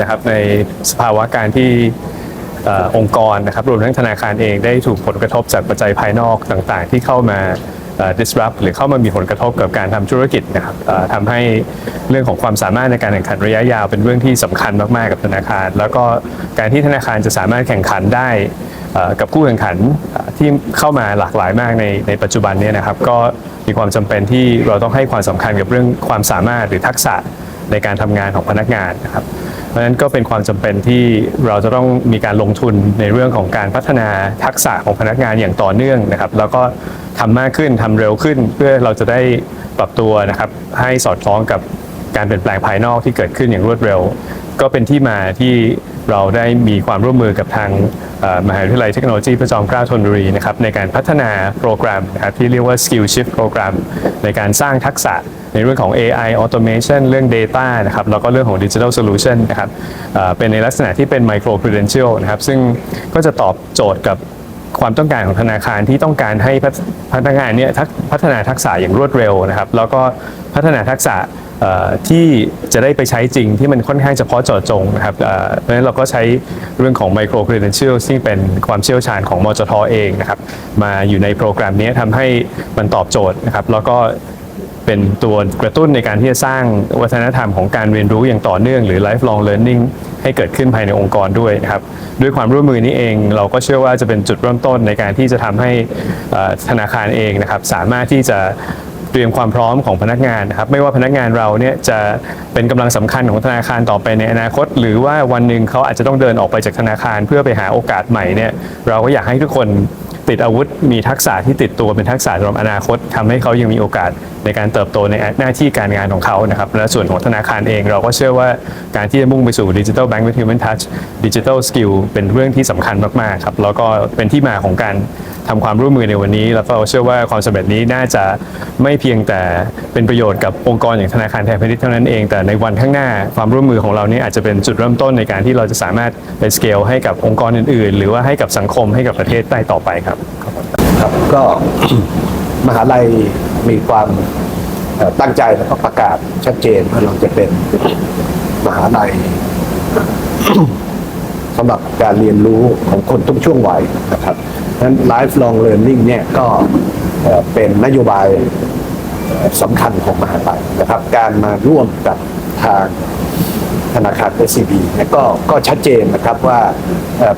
นะครับในสภาวะการที่อองค์กรนะครับรวมทั้งธนาคารเองได้ถูกผลกระทบจากปัจจัยภายนอกต่างๆ ที่เข้ามา disrupt หรือเข้ามามีผลกระทบกับการทำธุรกิจนะครับทำให้เรื่องของความสามารถในการแข่งขันระยะยาว เป็นเรื่องที่สำคัญมากๆกับธนาคาร แล้วก็การที่ธนาคารจะสามารถแข่งขันได้กับคู่แข่งขันที่เข้ามาหลากหลายมากในในปัจจุบันนี้นะครับ ก็มีความจำเป็นที่เราต้องให้ความสำคัญกับเรื่องความสามารถหรือทักษะ ในการทำงานของพนักงานนะครับ เพราะฉะนั้นก็เป็นความจำเป็นที่เราจะต้องมีการลงทุนในเรื่องของการพัฒนาทักษะของพนักงานอย่างต่อเนื่องนะครับ แล้วก็ทำมากขึ้นทำเร็วขึ้น เพื่อเราจะได้ปรับตัวนะครับ ให้สอดคล้องกับการเปลี่ยนแปลงภายนอกที่เกิดขึ้นอย่างรวดเร็ว ก็เป็นที่มาที่เราได้มีความร่วมมือกับทางมหาวิทยาลัยเทคโนโลยีพระจอมเกล้าธนบุรีนะครับในการพัฒนาโปรแกรมนะครับที่เรียกว่า Skill Shift Program ในการสร้างทักษะ ในเรื่องของ AI Automation เรื่อง Data นะครับแล้วก็เรื่องของ Digital Solution นะครับเป็นในลักษณะที่เป็น Micro Credential นะครับซึ่งก็จะตอบโจทย์กับความต้องการของธนาคารที่ต้องการให้พนักงานเนี่ยพัฒนาทักษะอย่างรวดเร็วนะครับ แล้วก็พัฒนาทักษะที่จะได้ไปใช้จริงที่มันค่อนข้างเฉพาะเจาะจงนะครับเอ่อเพราะฉะนั้นเราก็ใช้เรื่องของ micro credential ซึ่งเป็นความเชี่ยวชาญของมจทเองนะครับ มาอยู่ในโปรแกรมนี้ทำให้มันตอบโจทย์นะครับ แล้วก็ เป็นตัวกระตุ้นในการที่จะสร้างวัฒนธรรมของการเรียนรู้อย่างต่อเนื่องหรือ lifelong learning ให้เกิดขึ้นภายในองค์กรด้วยนะครับด้วยความร่วมมือนี้เอง เราก็เชื่อว่าจะเป็นจุดเริ่มต้นในการที่จะทำให้ธนาคารเองนะครับสามารถที่จะเตรียมความพร้อมของพนักงานนะครับไม่ว่าพนักงานเราเนี่ยจะเป็นกำลังสำคัญของธนาคารต่อไปในอนาคต หรือว่าวันหนึ่งเขาอาจจะต้องเดินออกไปจากธนาคารเพื่อไปหาโอกาสใหม่เนี่ยเราก็อยากให้ทุกคน ติดอาวุธ มีทักษะที่ติดตัวเป็นทักษะสำหรับอนาคตทำให้เขายังมีโอกาสในการเติบโตในหน้าที่การงานของเขานะครับและส่วนของธนาคารเองเราก็เชื่อว่าการที่จะมุ่งไปสู่ดิจิทัลแบงก์ with human touch ดิจิทัลสกิลเป็นเรื่องที่สำคัญมากๆครับแล้วก็เป็นที่มาของการทำความร่วมมือในวันนี้ แล้วก็เชื่อว่าความสำเร็จนี้น่าจะไม่เพียงแต่เป็นประโยชน์กับองค์กรอย่างธนาคารไทยพาณิชย์เท่านั้นเอง แต่ในวันข้างหน้าความร่วมมือของเรานี้อาจจะเป็นจุดเริ่มต้นในการที่เราจะสามารถเป็นสเกลให้กับองค์กรอื่นๆ หรือว่าให้กับสังคมให้กับประเทศได้ต่อไปครับครับก็ มหาลัยมีความตั้งใจแล้วก็ประกาศชัดเจนว่าเราจะเป็นมหาลัยสำหรับการเรียนรู้ของคนทุกช่วงวัยนะครับดังนั้น lifelong learning เนี่ยก็เป็นนโยบายสำคัญของมหาลัยนะครับ การมาร่วมกับทางธนาคาร SCB เนี่ยก็ก็ชัดเจนนะครับว่า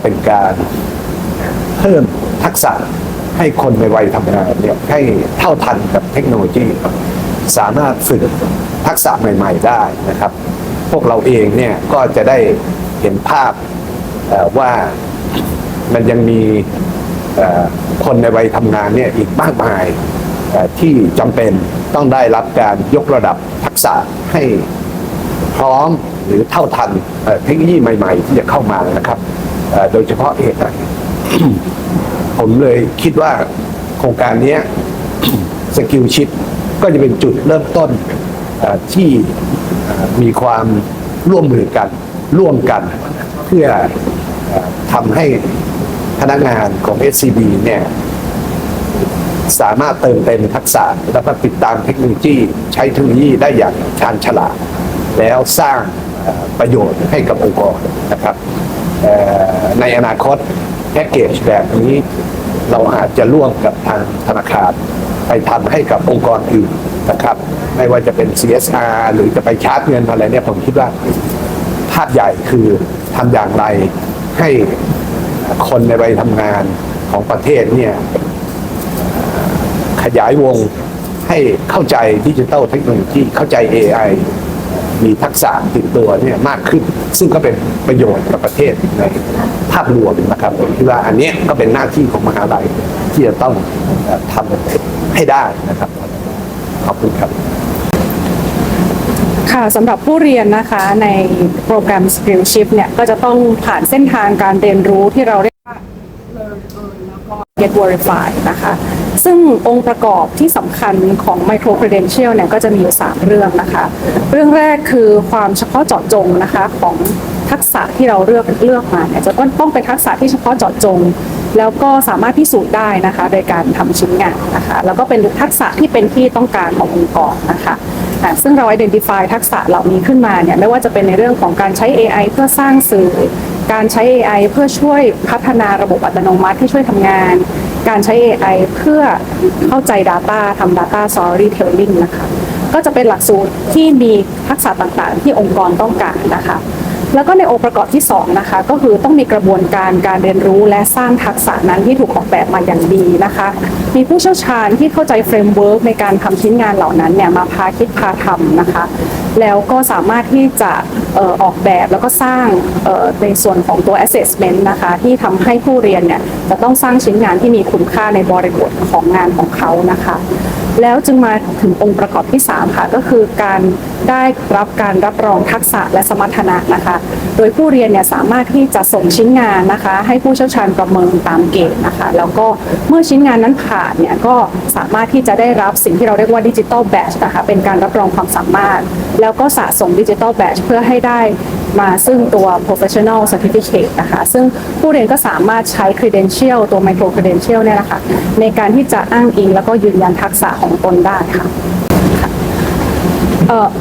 เป็นการเพิ่ม ทักษะให้คนในวัยทำงานเนี่ยให้เท่าทันกับเทคโนโลยี สามารถฝึกทักษะใหม่ ๆ ได้นะครับ พวกเราเองเนี่ยก็จะได้เห็นภาพว่ามันยังมีคนในวัยทำงานเนี่ยอีกมากมายที่จำเป็นต้องได้รับการยกระดับทักษะให้พร้อมหรือเท่าทันเทคโนโลยีใหม่ ๆ ที่จะเข้ามานะครับ โดยเฉพาะเอก ผมเลยคิดว่าโครงการนี้สกิลชิปก็จะเป็นจุดเริ่มต้นที่มีความร่วมมือกัน ร่วมกัน เพื่อทำให้พนักงานของ SCB เนี่ยสามารถเติมเต็มทักษะแล้วก็ติดตามเทคโนโลยีใช้เทคโนโลยีได้อย่างชาญฉลาด แล้วสร้างประโยชน์ให้กับองค์กรนะครับในอนาคต แพ็กเกจแบบนี้ เราอาจจะร่วมกับทางธนาคาร ไปทำให้กับองค์กรอื่นนะครับ ไม่ว่าจะเป็น CSR หรือจะไปชาร์จเงินอะไรเนี่ยผมคิดว่าภาพใหญ่คือทำอย่างไรให้คนในวัยทำงานของประเทศเนี่ยขยายวงให้เข้าใจดิจิ t a ลเทคโนโลยีเข้าใจ AI มีทักษะติดตัวเนี่ยมากขึ้น ซึ่งก็เป็นประโยชน์กับประเทศในภาพรวมนะครับผมคิดว่าอันนี้ก็เป็นหน้าที่ของมหาลัยที่จะต้องทำให้ได้นะครับขอบคุณครับค่ะสำหรับผู้เรียนนะคะในโปรแกรม Skillship เนี่ยก็จะต้องผ่านเส้นทางการเรียนรู้ที่เราเรียกว่า Learn Earn แล้วก็ Get Verified นะคะ ซึ่งองค์ประกอบที่สำคัญของ Micro Credential เนี่ยก็จะมีอยู่ 3 เรื่องนะคะ เรื่องแรกคือความเฉพาะเจาะจงนะคะของทักษะที่เราเลือกเลือกมาเนี่ยจะต้องต้องเป็นทักษะที่เฉพาะเจาะจง แล้วก็สามารถพิสูจน์ได้นะคะ โดยการทำชิ้นงานนะคะ แล้วก็เป็นทักษะที่เป็นที่ต้องการขององค์กรนะคะซึ่งเรา identify ทักษะเหล่านี้ขึ้นมาเนี่ยไม่ว่าจะเป็นในเรื่องของการใช้ AI เพื่อสร้างสื่อ การใช้ AI เพื่อช่วยพัฒนาระบบอัตโนมัติที่ช่วยทำงาน การใช้ AI เพื่อเข้าใจ Data ทำ Data Storytelling นะคะ ก็จะเป็นหลักสูตรที่มีทักษะต่างๆ ที่องค์กรต้องการนะคะ แล้วก็ในองค์ประกอบที่ 2 นะคะ ก็คือต้องมีกระบวนการการเรียนรู้และสร้างทักษะนั้นที่ถูกออกแบบมาอย่างดีนะคะ มีผู้เชี่ยวชาญที่เข้าใจเฟรมเวิร์กในการทำชิ้นงานเหล่านั้นเนี่ยมาพาคิดพาทำนะคะ แล้วก็สามารถที่จะออกแบบแล้วก็สร้างในส่วนของตัว assessment นะคะที่ทำให้ผู้เรียนเนี่ยจะต้องสร้างชิ้นงานที่มีคุณค่าในบริบทของงานของเขานะคะ แล้วจึงมาถึงองค์ประกอบที่ 3 ค่ะ ก็คือการ ได้รับการรับรองทักษะและสมรรถนะนะคะ โดยผู้เรียนเนี่ยสามารถที่จะส่งชิ้นงานนะคะ ให้ผู้เชี่ยวชาญประเมินตามเกณฑ์นะคะ แล้วก็เมื่อชิ้นงานนั้นผ่านเนี่ยก็สามารถที่จะได้รับสิ่งที่เราเรียกว่าดิจิ t a ลแบ g นะคะเป็นการรับรองความสามารถ แล้วก็สะสมดิจิ t a ลแบ g เพื่อให้ได้มาซึ่งตัว professional certificate นะคะ ซึ่งผู้เรียนก็สามารถใช้ credential ตัว micro credential เนี่ยนะคะในการที่จะอ้างอิงแล้วก็ยืนยันทักษะของตนได้ค่ะเอ่อ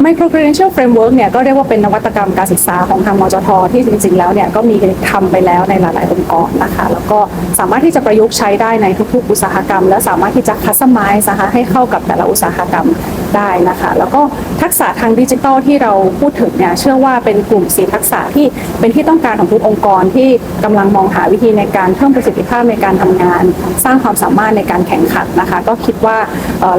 micro credential framework เนี่ยก็เรียกว่าเป็นนวัตกรรมการศึกษาของทางมจทที่จริง ๆ แล้วเนี่ยก็มีทำไปแล้วในหลายๆองค์กรนะคะแล้วก็สามารถที่จะประยุกต์ใช้ได้ในทุกๆ อุตสาหกรรม และสามารถที่จะ customize นะคะให้เข้ากับแต่ละอุตสาหกรรมได้นะคะแล้วก็ทักษะทางดิจิทัลที่เราพูดถึงเนี่ยเชื่อว่าเป็นกลุ่มสีทักษะที่เป็นที่ต้องการของทุกองค์กรที่กำลังมองหาวิธีในการเพิ่มประสิทธิภาพในการทำงาน สร้างความสามารถในการแข่งขันนะคะก็คิดว่า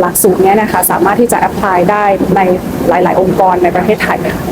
หลักสูตรนี้นะคะสามารถที่จะ apply ได้ในหลาย ๆ องค์กรในประเทศไทยค่ะ